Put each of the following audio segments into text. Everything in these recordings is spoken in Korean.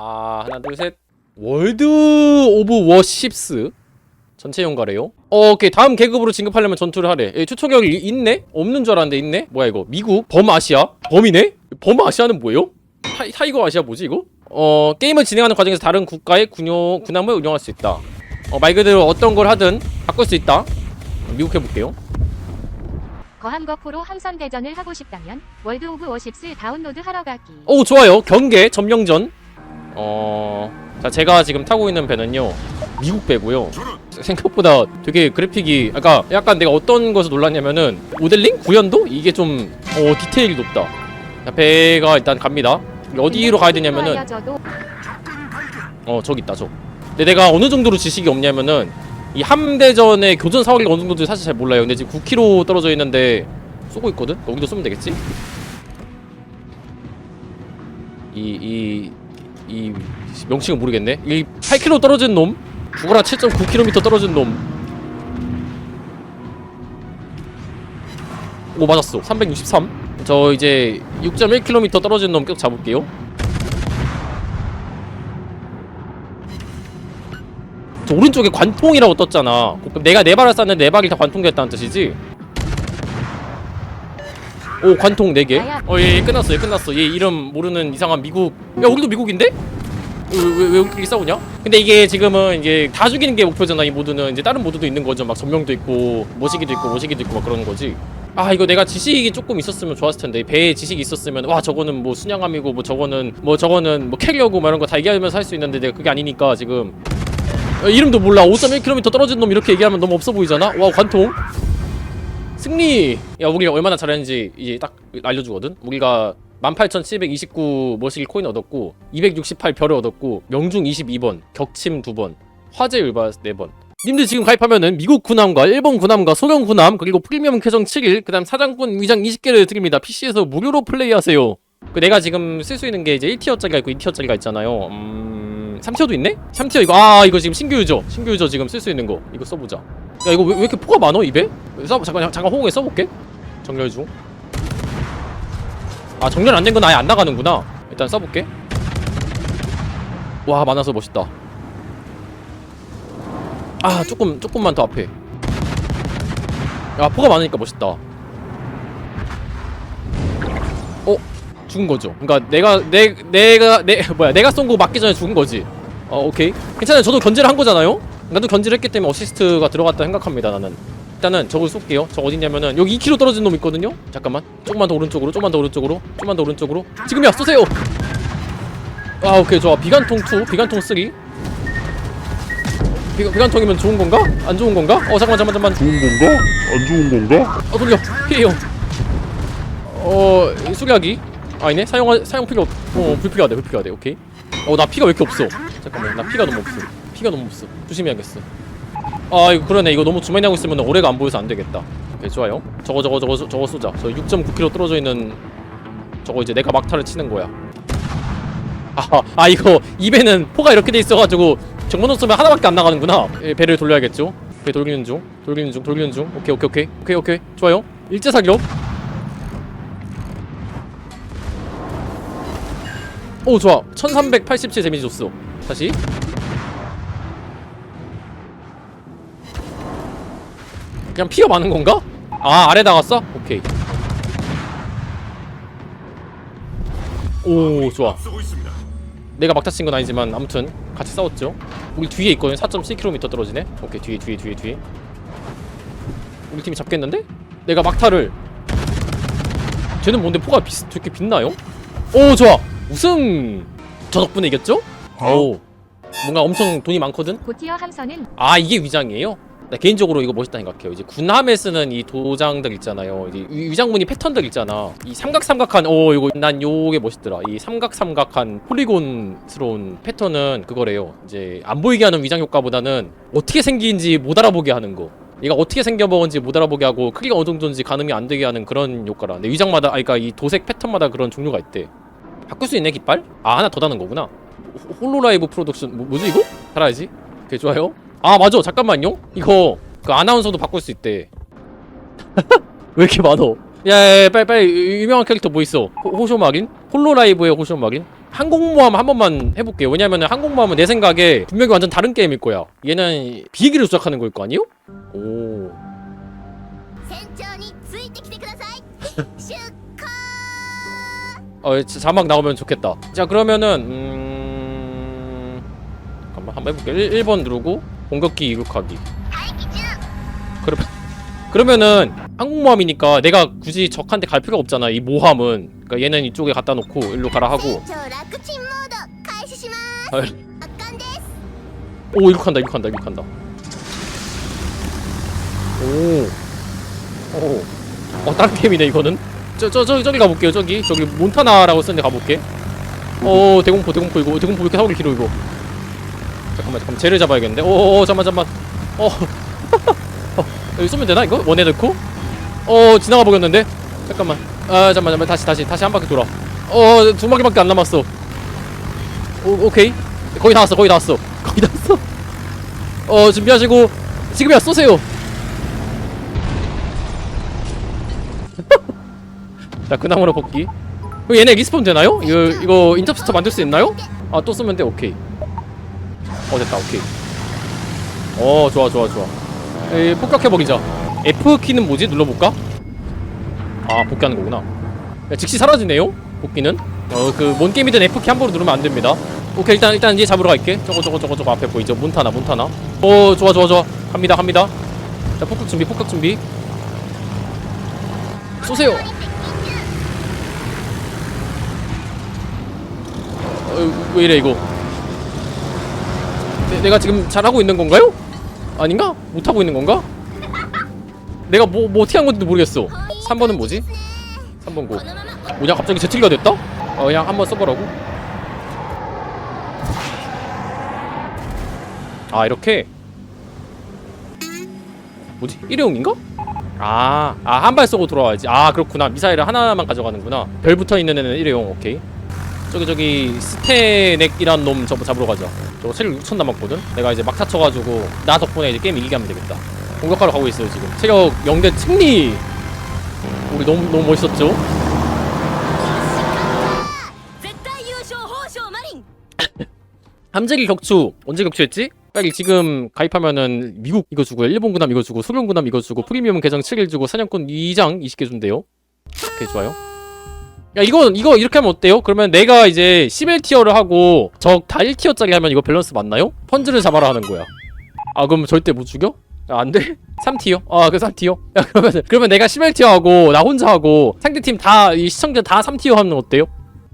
아 하나 둘 셋 월드 오브 워십스 전체 용가래요 어, 오케이 다음 계급으로 진급하려면 전투를 하래 예, 초청역이 있네? 없는 줄 알았는데 있네? 뭐야 이거 미국? 범아시아? 범이네? 범아시아는 뭐예요? 타, 타이거 아시아 뭐지 이거? 어 게임을 진행하는 과정에서 다른 국가의 군요, 군함을 운영할 수 있다 어, 말 그대로 어떤 걸 하든 바꿀 수 있다 미국 해볼게요 거함 거포로 함선 대전을 하고 싶다면 월드 오브 워십스 다운로드 하러 가기. 오 좋아요 경계 점령전 어... 자 제가 지금 타고 있는 배는요 미국 배고요 생각보다 되게 그래픽이 아까 약간 내가 어떤 것을 놀랐냐면은 모델링? 구현도? 이게 좀 어, 디테일이 높다 자 배가 일단 갑니다 어디로 가야 되냐면은 어 저기 있다 저 근데 내가 어느 정도로 지식이 없냐면은 이 함대전의 교전 사거리가 어느 정도인지 사실 잘 몰라요 근데 지금 9km 떨어져 있는데 쏘고 있거든? 여기도 쏘면 되겠지? 이 이 이 명칭을 모르겠네. 이 8km 떨어진 놈? 죽어라 7.9km 떨어진 놈 오 맞았어. 363 저 이제 6.1km 떨어진 놈 계속 잡을게요. 저 오른쪽에 관통이라고 떴잖아. 내가 네 발을 쐈는데 네 발이 다 관통됐다는 뜻이지? 오 관통 4개. 어얘 끝났어 얘 끝났어. 얘 이름 모르는 이상한 미국. 야 우리도 미국인데? 왜, 왜, 왜 우리끼리 싸우냐? 근데 이게 지금은 이제 다 죽이는 게 목표잖아 이 모드는. 이제 다른 모드도 있는 거죠. 막 전명도 있고 모시기도 있고 모시기도 있고 막 그러는 거지. 아 이거 내가 지식이 조금 있었으면 좋았을 텐데. 배에 지식이 있었으면 와 저거는 뭐 순양함이고 뭐 저거는 뭐 저거는 뭐 캐리어고 뭐 이런 거 다 얘기하면서 할 수 있는데 내가 그게 아니니까 지금. 어, 이름도 몰라. 5.1km 떨어진 놈 이렇게 얘기하면 너무 없어 보이잖아? 와 관통 승리! 야 우리가 얼마나 잘했는지 이제 딱 알려주거든? 우리가 18,729 머시기 코인 얻었고 268 별을 얻었고 명중 22번 격침 2번 화재 일바 4번. 님들 지금 가입하면은 미국 군함과 일본 군함과 소련 군함 그리고 프리미엄 쾌정 7일 그 다음 사장군 위장 20개를 드립니다. PC에서 무료로 플레이하세요. 그 내가 지금 쓸 수 있는 게 이제 1티어짜리가 있고 2티어짜리가 있잖아요. 음... 3티어도 있네? 3티어 이거 아 이거 지금 신규 유저 신규 유저 지금 쓸 수 있는 거. 이거 써보자 야 이거 왜, 왜 이렇게 포가 많어 입에? 써 잠깐 잠깐 호응에 써볼게. 정렬 중아 정렬 안 된 건 아예 안 나가는구나. 일단 써볼게. 와 많아서 멋있다. 아 조금 조금만 더 앞에. 야 포가 많으니까 멋있다. 어? 죽은 거죠. 그러니까 내가 내 내가 내 뭐야 내가 쏜 거 맞기 전에 죽은 거지. 어 오케이. 괜찮아요. 저도 견제를 한 거잖아요 나도 견제를 했기 때문에 어시스트가 들어갔다 생각합니다 나는. 일단은 저걸 쏠게요. 저 어디냐면은 여기 2km 떨어진 놈 있거든요? 잠깐만. 조금만 더 오른쪽으로 조금만 더 오른쪽으로 조금만 더 오른쪽으로. 지금이야 쏘세요! 아 오케이 좋아. 비관통 2 비관통 3 비, 비관통이면 좋은 건가? 안 좋은 건가? 어 잠깐만 잠깐만 잠깐만. 좋은 건가? 안 좋은 건가? 어 돌려. 피해요. 어 수리하기. 아니네. 사용 사용 필요 없... 어 불필요하대 불필요하대. 오케이. 어 나 피가 왜 이렇게 없어? 잠깐만 나 피가 너무 없어 피가 너무 없어. 조심해야겠어. 아 이거 그러네. 이거 너무 주머니 하고 있으면 오래가 안 보여서 안 되겠다. 오케이 좋아요. 저거 저거 저거 저거 쏘자. 저 6.9km 떨어져 있는 저거 이제 내가 막타를 치는 거야. 아, 아 이거 입에는 포가 이렇게 돼 있어가지고 정문호 쏘면 하나밖에 안 나가는구나. 예, 배를 돌려야겠죠? 배 돌리는 중 돌리는 중 돌리는 중. 오케이 오케이 오케이. 오케이 오케이. 좋아요. 일제 사격 오 좋아. 1387 데미지 줬어. 다시 그냥 피가 많은 건가? 아 아래 나갔어? 오케이 오 좋아 내가 막타 친건 아니지만 아무튼 같이 싸웠죠 우리 뒤에 있거든 4.7km 떨어지네 오케이 뒤에 뒤에 뒤에 뒤에 우리 팀이 잡겠는데? 내가 막타를 쟤는 뭔데 포가 비, 저렇게 빛나요? 오 좋아 우승 저 덕분에 이겼죠? 오 뭔가 엄청 돈이 많거든? 고티어 함선은 아 이게 위장이에요? 나 개인적으로 이거 멋있다 생각해요. 이제 군함에 쓰는 이 도장들 있잖아요. 이제 위- 위장무늬 패턴들 있잖아. 이 삼각삼각한 오 이거 난 요게 멋있더라. 이 삼각삼각한 폴리곤스러운 패턴은 그거래요. 이제 안 보이게 하는 위장 효과보다는 어떻게 생긴지 못 알아보게 하는 거. 얘가 어떻게 생겨먹은지 못 알아보게 하고 크기가 어느 정도인지 가늠이 안 되게 하는 그런 효과라. 근데 위장마다, 아, 그러니까 이 도색 패턴마다 그런 종류가 있대. 바꿀 수 있네 깃발? 아 하나 더 다는 거구나. 호- 홀로라이브 프로덕션 뭐, 뭐지 이거? 달아야지. 되게 좋아요? 아 맞아. 잠깐만요. 이거 그 아나운서도 바꿀 수 있대. 왜 이렇게 많어? 야야야 빨리빨리. 유명한 캐릭터 뭐 있어? 호, 호쇼마린? 홀로라이브의 호쇼마린? 항공모함 한 번만 해볼게요. 왜냐면 항공모함은 내 생각에 분명히 완전 다른 게임일 거야. 얘는 비행기를 조작하는 거일 거 아니요? 오. 어, 자막 나오면 좋겠다. 자 그러면은 음... 한번, 해볼게요. 1, 번 누르고 공격기 이륙하기. 그러, 그러면은 항공모함이니까 내가 굳이 적한테 갈 필요가 없잖아 이 모함은. 그러니까 얘는 이쪽에 갖다 놓고 일로 가라 하고. 오 이륙한다 이륙한다 이륙한다. 오오. 어 다른 게임이네 이거는. 저 저 저, 저기 가볼게요 저기. 저기 몬타나라고 쓰는데 가볼게. 어 대공포 대공포 이거. 대공포 이렇게 사거리 길어 이거? 잠깐만, 잠깐만, 쟤를 잡아야겠는데. 오, 오, 잠만, 잠만. 어, 어, 여기 쏘면 되나 이거? 원에 넣고? 어, 지나가 보겠는데. 잠깐만. 아, 잠만, 잠만, 다시, 다시, 다시 한 바퀴 돌아. 어, 두 바퀴밖에 안 남았어. 오, 오케이. 거의 다 왔어, 거의 다 왔어. 거의 다 왔어. 어, 준비하시고 지금이야 쏘세요. 자, 그 나무로 복귀. 그 얘네 리스폰 되나요? 이거 이거 인터스터 만들 수 있나요? 아, 또 쓰면 돼. 오케이. 어, 됐다. 오케이. 어, 좋아, 좋아, 좋아. 에, 폭격해 버리자. F 키는 뭐지? 눌러 볼까? 아, 복귀하는 거구나. 야, 즉시 사라지네요. 복귀는. 어, 그 뭔 게임이든 F 키한 번으로 누르면 안 됩니다. 오케이, 일단 일단 얘 잡으러 갈게. 저거 저거 저거 저거 앞에 보이죠? 몬타나, 몬타나. 어, 좋아, 좋아, 좋아. 갑니다, 갑니다. 자, 폭격 준비, 폭격 준비. 쏘세요. 어, 왜 이래 이거? 내, 내가 지금 잘하고 있는 건가요? 아닌가? 못하고 있는 건가? 내가 뭐, 뭐 어떻게 한 건지도 모르겠어 3번은 뭐지? 3번 고 뭐냐 갑자기 재채기가 됐다? 어 그냥 한번 써보라고 아 이렇게 뭐지? 일회용인가? 아, 아 한 발 쏘고 돌아와야지 아 그렇구나 미사일을 하나만 가져가는구나 별 붙어있는 애는 일회용 오케이 저기 저기 스테넥이란 놈 저거 잡으러 가자 저거 체력 6천 남았거든? 내가 이제 막타 쳐가지고 나 덕분에 이제 게임 이기게 하면 되겠다 공격하러 가고 있어요 지금 체력 0대 승리! 우리 너무 너무 멋있었죠? 함재기 격추 언제 격추했지? 빨리 지금 가입하면은 미국 이거 주고 일본 군함 이거 주고 소련 군함 이거 주고 프리미엄 계정 7일 주고 사냥꾼 2장 20개 준대요 오케이 좋아요 야 이거 이거 이렇게 하면 어때요? 그러면 내가 이제 11티어를 하고 적 다 1티어짜리 하면 이거 밸런스 맞나요? 펀즈를 잡아라 하는 거야. 아 그럼 절대 못 죽여? 야, 안 돼? 3티어? 아, 그 3티어? 야, 그러면, 그러면 내가 11티어 하고, 나 혼자 하고, 상대팀 다, 이 시청자 다 3티어 하면 어때요?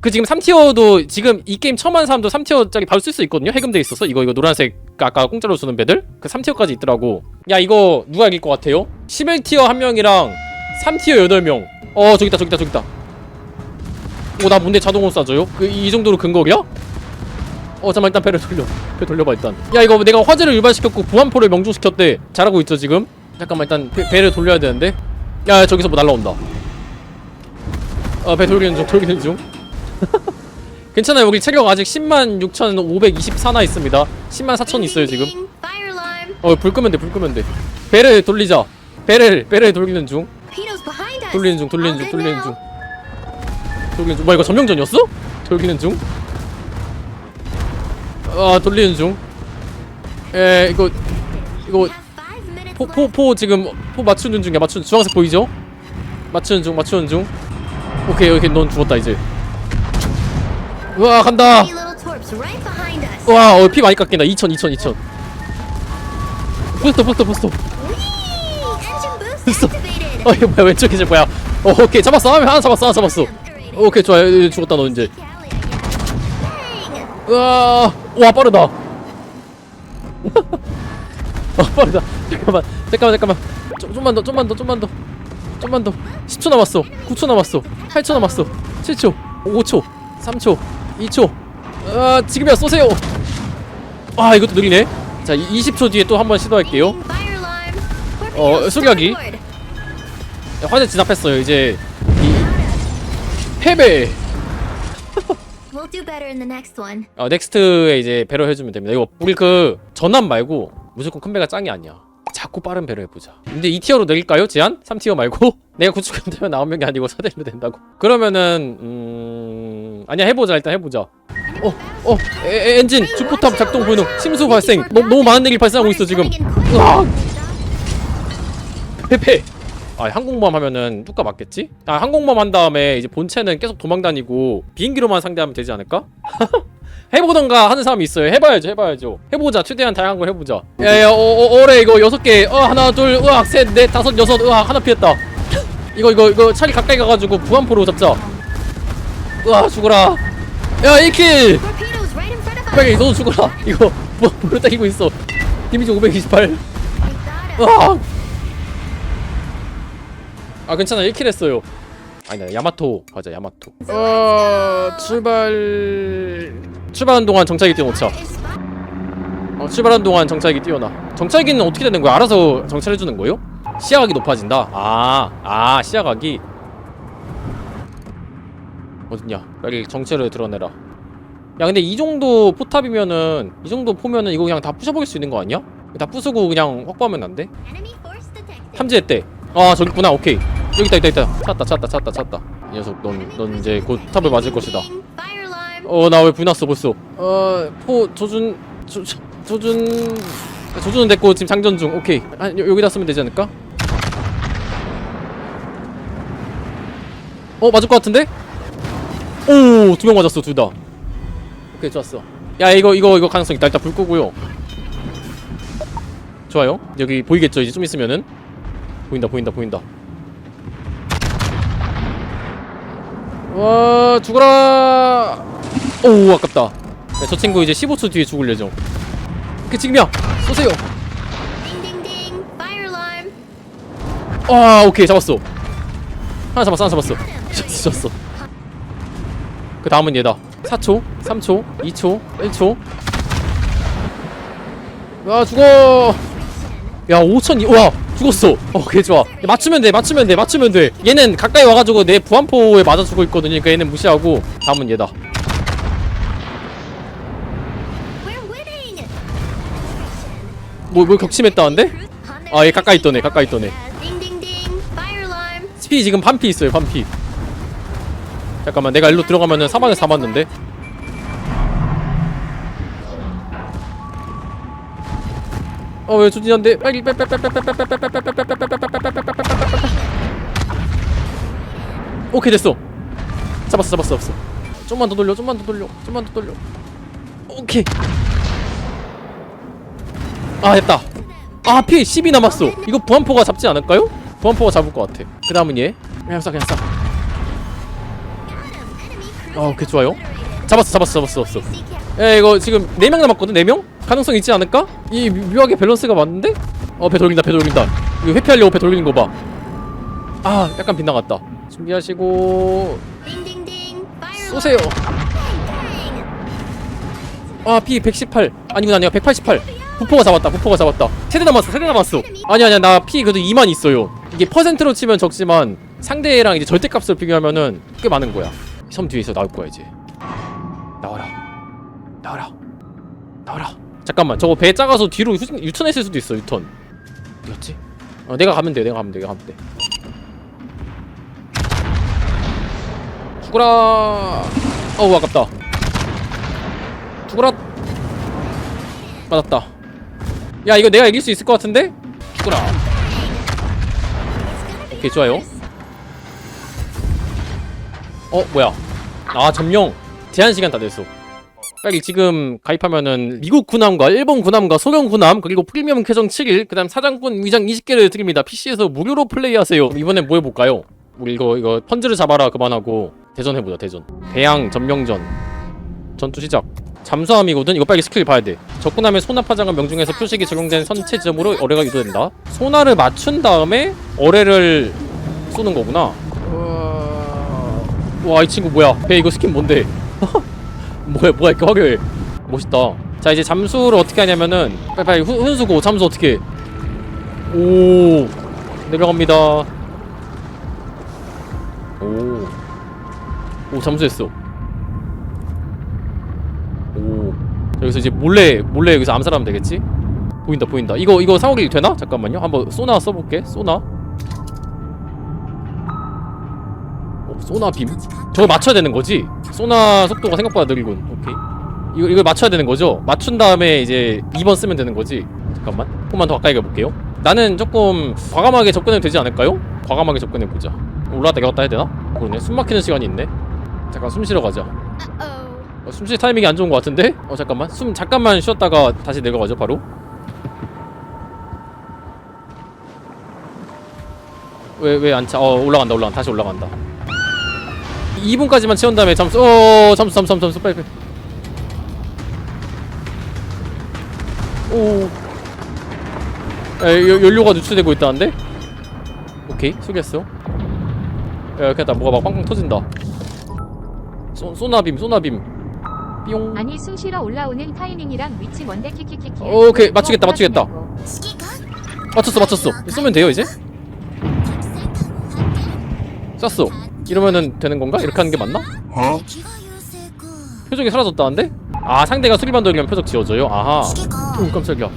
그 지금 3티어도 지금 이 게임 처음 하는 사람도 3티어짜리 바로 쓸 수 있거든요. 해금돼 있어서 이거 이거 노란색 아까 공짜로 주는 배들 그 3티어까지 있더라고. 야 이거 누가 이길 것 같아요? 11티어 한 명이랑 3티어 8명. 어 저기 있다 저기 있다 저기 있다. 오 나 뭔데 자동으로 쏴줘요? 그 이 정도로 근거리야? 어 잠깐 일단 배를 돌려. 배 돌려봐 일단. 야 이거 내가 화재를 유발시켰고 보안포를 명중시켰대. 잘하고 있죠 지금? 잠깐만 일단 배, 배를 돌려야 되는데. 야 저기서 뭐 날라온다. 어배 돌리는 중 돌리는 중. 괜찮아요. 여기 체력 아직 10만 6,524나 있습니다. 10만 4천 있어요 지금. 어 불 끄면 돼. 불 끄면 돼. 배를 돌리자. 배를 배를 돌리는 중. 돌리는 중. 돌리는 중. 돌리는 중. 돌리는 중. 뭐 이거 전명전이었어? 돌리는 중. 아 돌리는 중. 에 이거 이거 minutes 포. 포 포 지금 포 맞추는 중이야. 맞추는 주황색 보이죠? 맞추는 중. 맞추는 중. 오케이 오케이 넌 죽었다 이제. 우와 간다. 와, 어, 피 많이 깎인다. 2천, 2천, 2천. 부스터, 부스터, 부스터. Activated 어, 이거 뭐야, 왼쪽 이제 뭐야. 어, 오케이, 잡았어. 하나 잡았어, 하나 잡았어. 오케이, 좋아. 요 죽었다, 너 이제. 우와, 와, 빠르다. 어, 빠르다. 잠깐만, 잠깐만, 잠깐만. 좀, 좀만 더, 좀만 더, 좀만 더. 좀만 더. 10초 남았어. 9초 남았어. 8초 남았어. 7초. 5초. 3초. 2초. 아, 지금이야, 쏘세요. 아, 이것도 느리네. 자, 20초 뒤에 또 한 번 시도할게요. 어, starboard. 야, 화재 진압했어요. 이제 이 패배. We'll do better in the next one 어, 넥스트에 이제 배려 해주면 됩니다. 이거 우리 그 전함 말고 무조건 큰 배가 짱이 아니야. 자꾸 빠른 배로 해보자 근데 2티어로 내릴까요 제한? 3티어 말고? 내가 구축한다면 9명이 아니고 4대로 된다고 그러면은 음... 아니야 해보자 일단 해보자 어, 어, 에, 에, 엔진, 주포탑 작동 불능, 침수 발생. 너무 너무 많은 일이 발생하고 있어 지금. 으악! 페페. 아 항공모함 하면은 뚜까 맞겠지? 아 항공모함 한 다음에 이제 본체는 계속 도망다니고 비행기로만 상대하면 되지 않을까? 해보던가 하는 사람이 있어요. 해봐야죠, 해봐야죠. 해보자. 최대한 다양한 걸 해보자. 야야, 어, 어, 어래 이거 여섯 개. 어 하나, 둘, 으악, 셋, 넷, 다섯, 여섯, 으악 하나 피했다. 이거 이거 이거 차리 가까이 가가지고 부안포로 잡자. 으악 죽어라. 야 1킬. Torpedoes right in front of us. 빨리 너도 죽어라. 이거 부안포로 때리고 있어. 데미지 528. I got him. 으악. 아 괜찮아 1킬 했어요. 아니다 야마토 가자 야마토. 어 출발. 출발하는 동안 정찰기 fun. 어, 출발하는 동안 정찰기 띄워놔. 정찰기는 어떻게 되는 거야? 알아서 정찰해주는 거요? 시야각이 높아진다. 아, 아 시야각이 어딨냐? 빨리 정체를 드러내라. 야, 근데 이 정도 포탑이면은 이 정도 포면은 이거 그냥 다 부셔버릴 수 있는 거 아니야? 다 부수고 그냥 확보하면 안 돼? 탐지했대. 아 저기 있구나. 오케이. 여기 있다, 있다, 있다. 찾았다, 찾았다, 찾았다, 찾았다. 이 녀석, 넌, 넌 이제 곧 탑을 맞을 것이다. 어 나왜 불났어 벌써? 어포 조준 조준 조준은 됐고 지금 장전 중. 오케이. 아, 여, 여기다 쓰면 되지 않을까? 어 맞을 것 같은데? 오 두 명 맞았어 둘다. 오케이 좋았어. 야 이거 이거 이거 가능성 있다. 일단 불 끄고요. 좋아요. 여기 보이겠죠? 이제 좀 있으면은 보인다 보인다 보인다. 와 죽어라! 오 아깝다. 야, 저 친구 이제 15초 뒤에 죽을 예정. 그 지금이야. 쏘세요. 아 오케이 잡았어. 하나 잡았어 하나 잡았어. 졌어 졌어. 그 다음은 얘다. 4초 3초 2초 1초. 야 죽어! 야 5천 와 죽었어 어개 좋아 야, 맞추면 돼 맞추면 돼 맞추면 돼 얘는 가까이 와가지고 내 부안포에 맞아 죽고 있거든요 그러니까 얘는 무시하고 다음은 얘다. 뭐, 뭐 격침했다는데? 아, 얘 가까이 있더네, 가까이 있더네. 스피 지금 반피 있어요, 반피. 잠깐만, 내가 일로 들어가면은 다 맞는데? 어, 왜 조진한데? 빨리 오케이 됐어. 잡았어, 잡았어, 잡았어. 좀만 더 돌려, 좀만 더 돌려, 좀만 더 돌려. 오케이. 아, 됐다. 아, 피 10이 남았어. 이거 부안포가 잡지 않을까요? 부안포가 잡을 것 같아. 그 다음은 얘. 그냥 쏴, 그냥 쏴. 아, 오케이, 좋아요. 잡았어, 잡았어, 잡았어, 잡았어. 야, 이거 지금 4명 남았거든, 4명? 가능성 있지 않을까? 이 미- 묘하게 밸런스가 맞는데? 어, 배 돌린다, 배 돌린다. 이거 회피하려고 배 돌리는 거 봐. 아, 약간 빗나갔다. 준비하시고, 쏘세요. alarm. Bang bang. 아, 피 118. 아니구나, 아니야, 188. 부포가 잡았다, 부포가 잡았다. 세대 남았어, 세대 남았어. 아니, 아니야, 나 피 그래도 2만 있어요. 이게 퍼센트로 치면 적지만 상대랑 이제 절대값을 비교하면은 꽤 많은 거야. 섬 뒤에서 나올 거야, 이제. 나와라. 나와라. 나와라. 잠깐만, 저거 배 작아서 뒤로 유, 유턴했을 수도 있어, 유턴. 어디였지? 어, 내가 가면 돼, 내가 가면 돼, 내가 가면 돼. 죽어라. 어우, 아깝다. 죽어라. 맞았다. 야 이거 내가 이길 수 있을 것 같은데? 죽어라. 오케이 좋아요. 어 뭐야? 아 점령. 제한 시간 다 됐어. 빨리 지금 가입하면은 미국 군함과 일본 군함과 소련 군함 그리고 프리미엄 계정 7일 그다음 사장꾼 위장 20개를 드립니다. PC에서 무료로 플레이하세요. 이번엔 뭐 해볼까요? 우리 이거 이거 펀즈를 잡아라 그만하고 대전 해보자 대전. 대양 점령전. 전투 시작. 잠수함이거든. 이거 빨리 스킬 봐야 돼. 접근함의 소나 파장은 명중에서 표식이 적용된 선체 지점으로 어뢰가 유도된다. 소나를 맞춘 다음에 어뢰를 쏘는 거구나. 와 이 친구 뭐야? 배 이거 스킨 뭔데? 뭐야 뭐야 이렇게 화려해. 멋있다. 자 이제 잠수를 어떻게 하냐면은 빨리 빨리 후- 훈수고 잠수 어떻게? 해? 오 내려갑니다. 오. 오 잠수했어. 오 여기서 이제 몰래 몰래 여기서 암살하면 되겠지? 보인다 보인다 이거 이거 사오길 되나? 잠깐만요 한번 소나 써볼게 소나 소나 빔? 저걸 맞춰야 되는 거지? 소나 속도가 생각보다 느리군. 오케이. 이거, 이걸 맞춰야 되는 거죠? 맞춘 다음에 이제 2번 쓰면 되는 거지? 잠깐만. 조금만 더 가까이 가볼게요. 나는 조금 과감하게 접근해도 되지 않을까요? 과감하게 접근해보자. 올라갔다 내려갔다 해야 되나? 그러네. 숨 막히는 시간이 있네. 잠깐 숨 쉬러 가자. 어, 숨쉴 타이밍이 안 좋은 것 같은데? 어 잠깐만. 숨 잠깐만 쉬었다가 다시 내려가죠 바로? 왜 왜 안 차? 어 올라간다 올라간다. 다시 올라간다 2분까지만 채운 다음에 잠수 어, 오 잠수 잠수 잠수 빨리 빨리. 오. 에, 여, 연료가 누출되고 있다는데? 오케이 숙였어. 야 이렇게 다. 뭐가 막 빵빵 터진다. 소, 소나빔 소나빔. 뿅. 아니 숨 쉬러 올라오는 타이밍이랑 위치 뭔데? 키키키키. 오케이 맞추겠다 맞추겠다. 어, 맞췄어 맞췄어. 쏘면 돼요 이제? 쐈어. 이러면은 되는 건가? 이렇게 하는 게 맞나? 어? 표적이 사라졌다는데? 아 상대가 수리반 돌리면 표적 지워져요? 아하 오 깜짝이야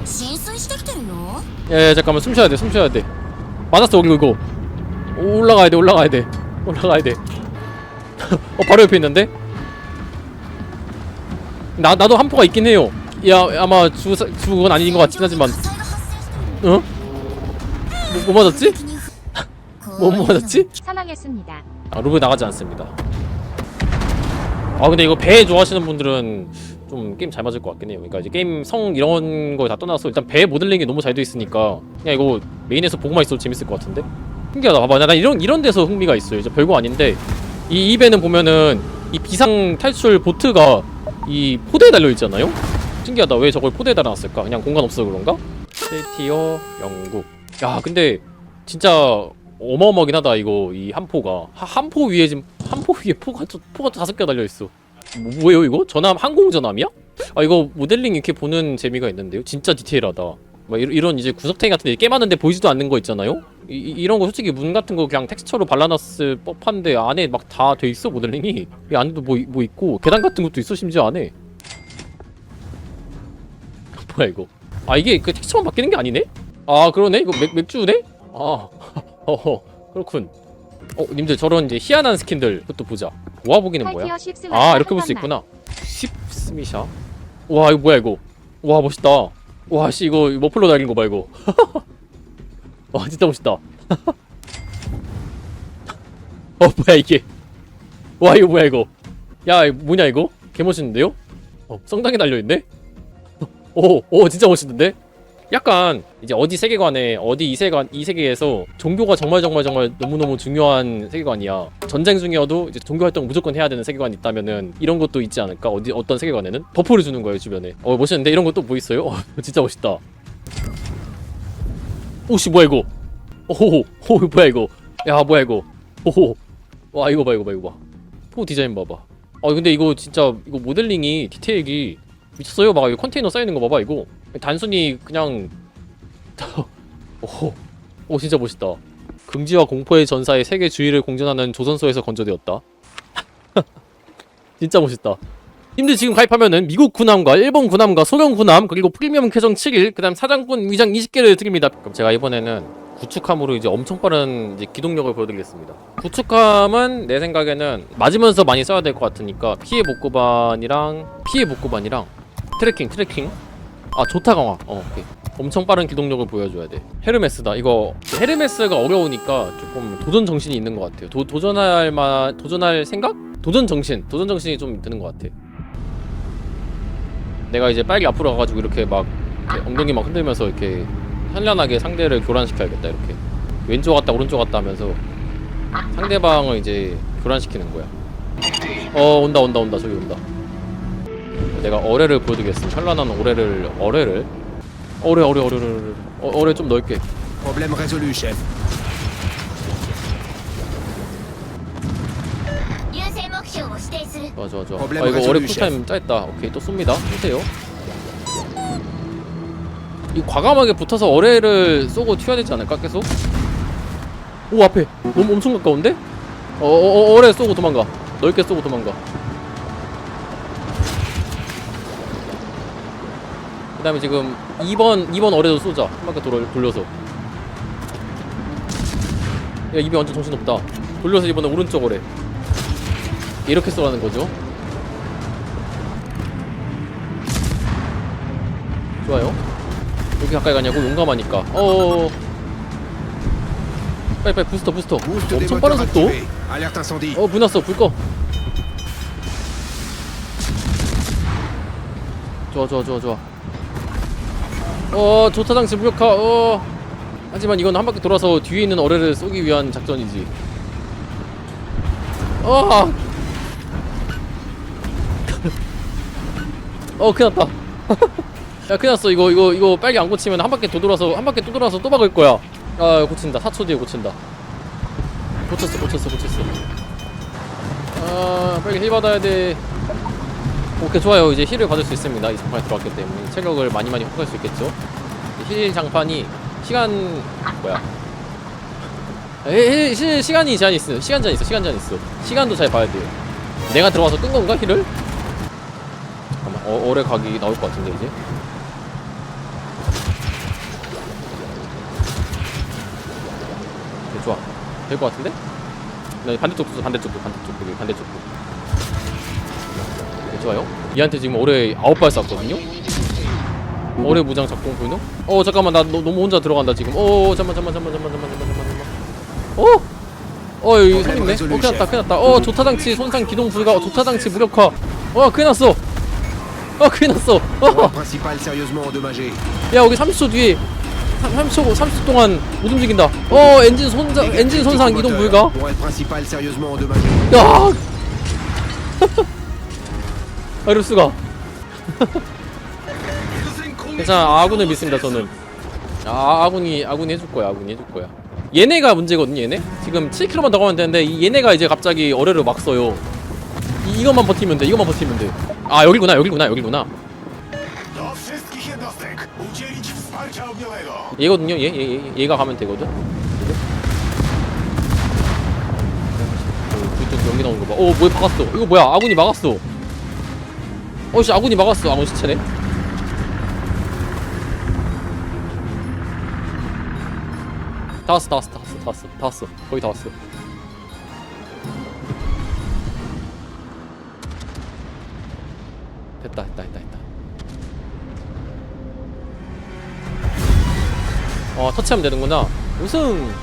예, 예 잠깐만 숨 쉬어야 돼숨 쉬어야 돼 맞았어 그리고 이거 올라가야 돼 올라가야 돼 올라가야 돼어 바로 옆에 있는데? 나, 나도 한 포가 있긴 해요 야 아마 주, 주건 아닌 것 같긴 하지만 응? 뭐, 뭐 맞았지? 뭐, 뭐 맞았지? 사망했습니다 아 루브 나가지 않습니다. 아 근데 이거 배 좋아하시는 분들은 좀 게임 잘 맞을 것 같긴 해요. 그러니까 이제 게임 성 이런 거다 떠나서 일단 배 모델링이 너무 잘 돼 있으니까 그냥 이거 메인에서 보고만 있어도 재밌을 것 같은데? 신기하다. 봐봐. 나 이런 이런 데서 흥미가 있어요. 이제 별거 아닌데 이, 이 배는 보면은 이 비상 탈출 보트가 이 포대에 달려 있잖아요? 신기하다. 왜 저걸 포대에 달아놨을까? 그냥 공간 없어서 그런가? 세티어 영국. 야 근데 진짜 어마어마하긴 하다 이거 이 한 포가. 한 포 위에 지금 한 포 위에 포가 저- 포가 다섯 개 달려 있어. 뭐, 뭐예요 이거? 전함 항공 전함이야? 아 이거 모델링 이렇게 보는 재미가 있는데요? 진짜 디테일하다. 막 이런, 이런 이제 구석탱이 같은 데 게임하는데 보이지도 않는 거 있잖아요? 이, 이- 이런 거 솔직히 문 같은 거 그냥 텍스처로 발라놨을 법한데 안에 막 다 돼 있어 모델링이? 이 안에도 뭐, 뭐 있고 계단 같은 것도 있어 심지어 안에. 뭐야 이거? 아 이게 그 텍스처만 바뀌는 게 아니네? 아 그러네? 이거 맥, 맥주네? 아 어허 그렇군. 어 님들 저런 이제 희한한 스킨들 그것도 보자. 모아보기는 뭐야? 아 이렇게 볼 수 있구나. 십스미샤? 와 이거 뭐야 이거? 와 멋있다. 와씨 이거 머플러 달린 거 봐 이거. 와 진짜 멋있다. 어 뭐야 이게? 와 이거 뭐야 이거? 야 이거 뭐냐 이거? 개 멋있는데요? 어 성당에 달려있네? 오오 진짜 멋있는데 약간 이제 어디 세계관에 어디 이 세계관 이 세계에서 종교가 정말 정말 정말 너무 너무 중요한 세계관이야. 전쟁 중이어도 이제 종교 활동 무조건 해야 되는 세계관이 있다면은 이런 것도 있지 않을까? 어디 어떤 세계관에는 버프를 주는 거예요 주변에. 어 멋있는데 이런 것도 뭐 있어요? 어 진짜 멋있다. 오씨 뭐야 이거? 오호 호 뭐야 이거? 야 뭐야 이거? 오호 와 이거 봐 이거 봐 이거 봐. 포 디자인 봐봐. 아 근데 이거 진짜 이거 모델링이 디테일이 미쳤어요. 막 이거 컨테이너 쌓이는 거 봐봐 이거. 단순히 그냥 오, 오 진짜 멋있다. 긍지와 공포의 전사의 세계 주의를 공전하는 조선소에서 건조되었다. 진짜 멋있다. 님들 지금 가입하면은 미국 군함과 일본 군함과 소련 군함 그리고 프리미엄 쾌정 7일 그다음 사장군 위장 20개를 드립니다. 그럼 제가 이번에는 구축함으로 이제 엄청 빠른 이제 기동력을 보여드리겠습니다. 구축함은 내 생각에는 맞으면서 많이 써야 될 것 같으니까 피해 복구반이랑 피해 복구반이랑 트래킹 트래킹 아 좋다 강화 어 오케이. 엄청 빠른 기동력을 보여줘야 돼. 헤르메스다. 이거 헤르메스가 어려우니까 조금 도전 정신이 있는 것 같아요. 도, 도전할 만 도전할 생각? 도전 정신. 도전 정신이 좀 드는 것 같아. 내가 이제 빨리 앞으로 가가지고 이렇게 막 이렇게 엉덩이 막 흔들면서 이렇게 현란하게 상대를 교란시켜야겠다 이렇게. 왼쪽 갔다 오른쪽 갔다 하면서 상대방을 이제 교란시키는 거야. 어 온다 온다 온다. 저기 온다 내가 어뢰를 보여드리겠습니다. 현란한 어뢰를 어뢰를 어뢰 어뢰 어뢰 어뢰 어, 어뢰 좀 넓게. Problème résolu, chef. 優先目標を指定する 좋아 좋아 좋아. Problem 아 이거 어뢰 resolution. 쿨타임 짧다. 오케이 또 쏩니다. 쏘세요. 이 과감하게 붙어서 어뢰를 쏘고 튀어야 되지 않을까 계속? 오 앞에 너무 엄청 가까운데? 어, 어, 어 어뢰 쏘고 도망가. 넓게 쏘고 도망가. 그 다음에 지금 2번 2번 어뢰도 쏘자. 한 바퀴 돌, 돌려서. 야 입이 완전 정신없다. 돌려서 이번에 오른쪽 어뢰. 이렇게 쏘라는 거죠. 좋아요. 여기 가까이 가냐고? 용감하니까. 어 빨리 빨리 부스터 부스터. 엄청 빠른 속도. 어, 불 났어. 불 꺼. 좋아, 좋아, 좋아, 좋아. 어, 조타장치 무력화. 어. 하지만 이건 한 바퀴 돌아서 뒤에 있는 어뢰를 쏘기 위한 작전이지. 어. 어, 큰일 났다. 야, 큰일 났어. 이거, 이거, 이거 빨리 안 고치면 한 바퀴 더 돌아서, 한 바퀴 또 돌아서 또 박을 거야. 아, 고친다. 4초 뒤에 고친다. 고쳤어, 고쳤어, 고쳤어. 아 빨리 힐 받아야 돼 오케이 좋아요. 이제 힐을 받을 수 있습니다. 이 장판에 들어왔기 때문에. 체력을 많이 많이 확보할 수 있겠죠? 힐 장판이 시간 뭐야? 힐, 힐 시간이 제한 있어 시간 제한 있어 시간 제한 있어. 시간도 잘 봐야 돼요. 내가 들어와서 끈 건가 힐을? 잠깐만 어, 오래 각이 나올 것 같은데 이제? 오케이, 좋아. 될 것 같은데? 네, 반대쪽도 반대쪽도 반대쪽도. 네, 좋아요. 얘한테 지금 올해 9발 쐈거든요. 올해 무장 작동 불능? 어 잠깐만 나 너, 무 혼자 들어간다 지금. 어, 어, 어 잠만 잠만 잠만 잠만 잠만 잠만 잠만. 어? 어 여기 손 있네. 어 큰일 났다 큰일 났다. 어 조타장치 손상 기동 불가 어, 조타장치 무력화. 어 큰일 났어. 어 큰일 났어. 어. 야 여기 30초 뒤에 3 0초 30초 동안 못 움직인다. 어 엔진 손상 엔진 손상 이동 불가? 야. 아, 이럴 수가. 괜찮아, 아군을 믿습니다, 저는. 아, 아군이, 아군이 해줄 거야, 아군이 해줄 거야. 얘네가 문제거든, 얘네? 지금 7km만 더 가면 되는데, 이 얘네가 이제 갑자기 어뢰를 막 써요. 이, 이것만 버티면 돼, 이것만 버티면 돼. 아, 여기구나, 여기구나, 여기구나. 얘거든요, 얘, 얘, 얘, 얘가 가면 되거든. 어, 연기 나오는 거 봐. 어, 뭐야, 박았어. 이거 뭐야, 아군이 막았어. 어씨, 아군이 막았어, 아군 시체네. 다 왔어, 다 왔어, 다 왔어, 다 왔어, 다 왔어. 거의 다 왔어. 됐다, 됐다, 됐다, 됐다. 어, 터치하면 되는구나. 우승!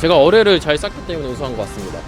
제가 어뢰를 잘 쌌기 때문에 우승한 것 같습니다.